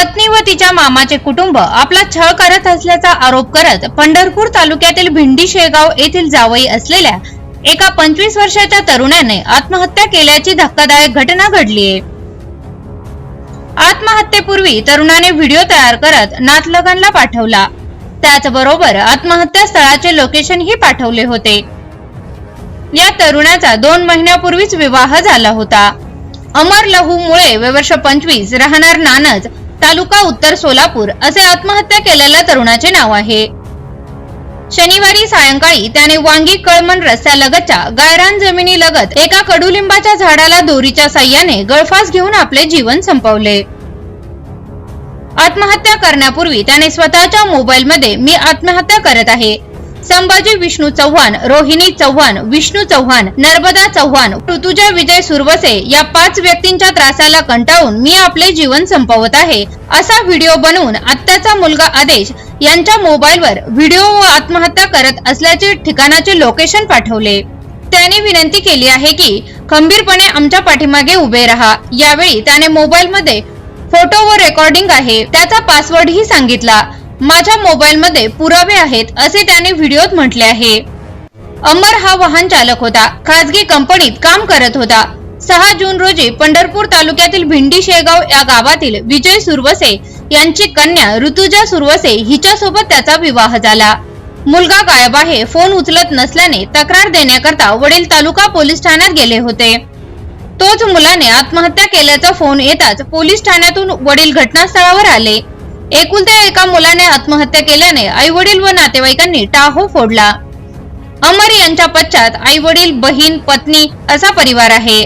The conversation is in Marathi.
पत्नी व तिच्या मामाचे कुटुंब आपला छळ करत असल्याचा आरोप करत पंढरपूर तालुक्यातील भिंडी शेगाव येथील जावई असलेल्या एका पंचवीस वर्षाच्या तरुणाने आत्महत्या केल्याची धक्कादायक घटना घडलीय आत्महत्येपूर्वी तरुणाने व्हिडिओ तयार करत नातलगांना पाठवला. त्याचबरोबर आत्महत्या स्थळाचे लोकेशनही पाठवले होते. या तरुणाचा दोन महिन्यापूर्वीच विवाह झाला होता. अमर लहू मुळे वर्ष पंचवीस राहणार नानच तालुका उत्तर सोलापूर असे आत्महत्या केलेल्या तरुणाचे नाव आहे. शनिवारी सायंकाळी त्याने वांगी कळमन रस्त्यालगतच्या गायरान जमिनी लगत एका कडुलिंबाच्या झाडाला दोरीच्या साह्याने गळफास घेऊन आपले जीवन संपवले. आत्महत्या करण्यापूर्वी त्याने स्वतःच्या मोबाईलमध्ये मी आत्महत्या करत आहे. संभाजी विष्णू चव्हाण रोहिणी चव्हाण विष्णू चव्हाण नर्मदा चव्हाण ऋतुजा विजय सुरवसे या पाच व्यक्तींच्या त्रासाला कंटाळून मी आपले जीवन संपवत आहे. असा व्हिडिओ बनवून आत्याचा मुलगा आदेश यांच्या मोबाईलवर व्हिडिओ व आत्महत्या करत असल्याचे ठिकाणाचे लोकेशन पाठवले. त्याने विनंती केली आहे की खंबीरपणे आमच्या पाठीमागे उभे राहा. यावेळी त्याने मोबाईलमध्ये फोटो व रेकॉर्डिंग आहे. त्याचा पासवर्डही सांगितला. माझ्या मोबाईलमध्ये पुरावे आहेत असे त्याने व्हिडिओत म्हटले आहे. अमर हा वाहन चालक होता. खासगी कंपनीत काम करत होता. सहा जून रोजी पंढरपूर तालुक्यातील भिंडी शेगाव या गावातील विजय सुरवसे यांची कन्या ऋतुजा सुरवसे हिच्यासोबत त्याचा विवाह झाला. मुलगा गायब आहे फोन उचलत नसल्याने तक्रार देण्याकरता वडील तालुका पोलीस ठाण्यात गेले होते. तोच मुलाने आत्महत्या केल्याचा फोन येताच पोलीस ठाण्यातून वडील घटनास्थळावर आले. एकुलत्या एका मुलाने आत्महत्या केल्याने आई वडील व नातेवाईकांनी टाहो फोडला. अमर यांच्या पश्चात आई वडील बहीण पत्नी असा परिवार आहे.